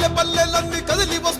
పల్లె పల్లెలన్నీ కదిలి వస్తు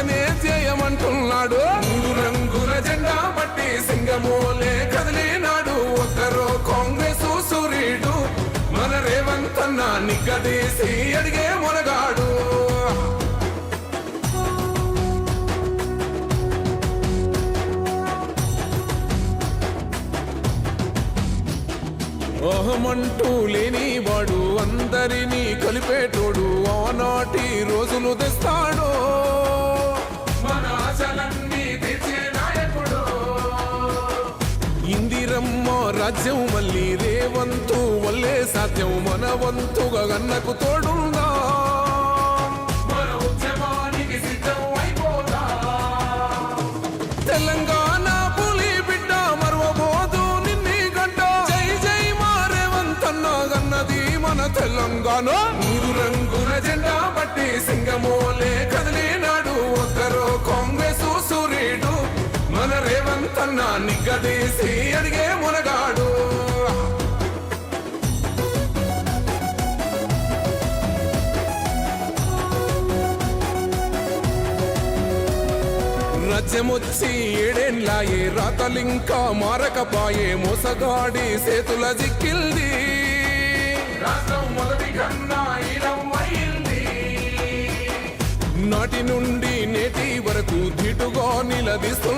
తెలంగాణ చేయమంటున్నాడు మూడు రంగుల జెండా పట్టి సింగమోలే కదిలినాడు. ఒక్కరో కాంగ్రెస్ సూర్యుడు. మన రేవంత్ అన్న నిగ్గదీసి అడిగే మొనగాడు. అహమంటూ లేని వాడు అందరినీ కలిపేటోడు. ఆనాటి రోజులు తెస్తాడు తుగగన్నకు వంతుగా గన్నకు తోడుందా తెలంగాణ పులి బిడ్డ మరవబోదు నిన్ని గంట. జై జై మారేవంతన్న గన్నది మన తెలంగాణ. మూడు రంగుల జెండా పట్టి సింగమోలే కదిలినాడు ఒక్కరో కాంగ్రెస్ సూర్యుడు మన రేవంత్ అన్న నిగ్గదీసి అడిగే మునగాడు. రాజ్యమొచ్చి ఏడేళ్ళాయే రాతలింకా మారకపాయే మోసగాడి సేతుల జిక్కిల్ది. రాష్ట్రం మొదటి కన్నా నాటి నుండి నేటి వరకు ధీటుగా నిలదీస్తున్నాడు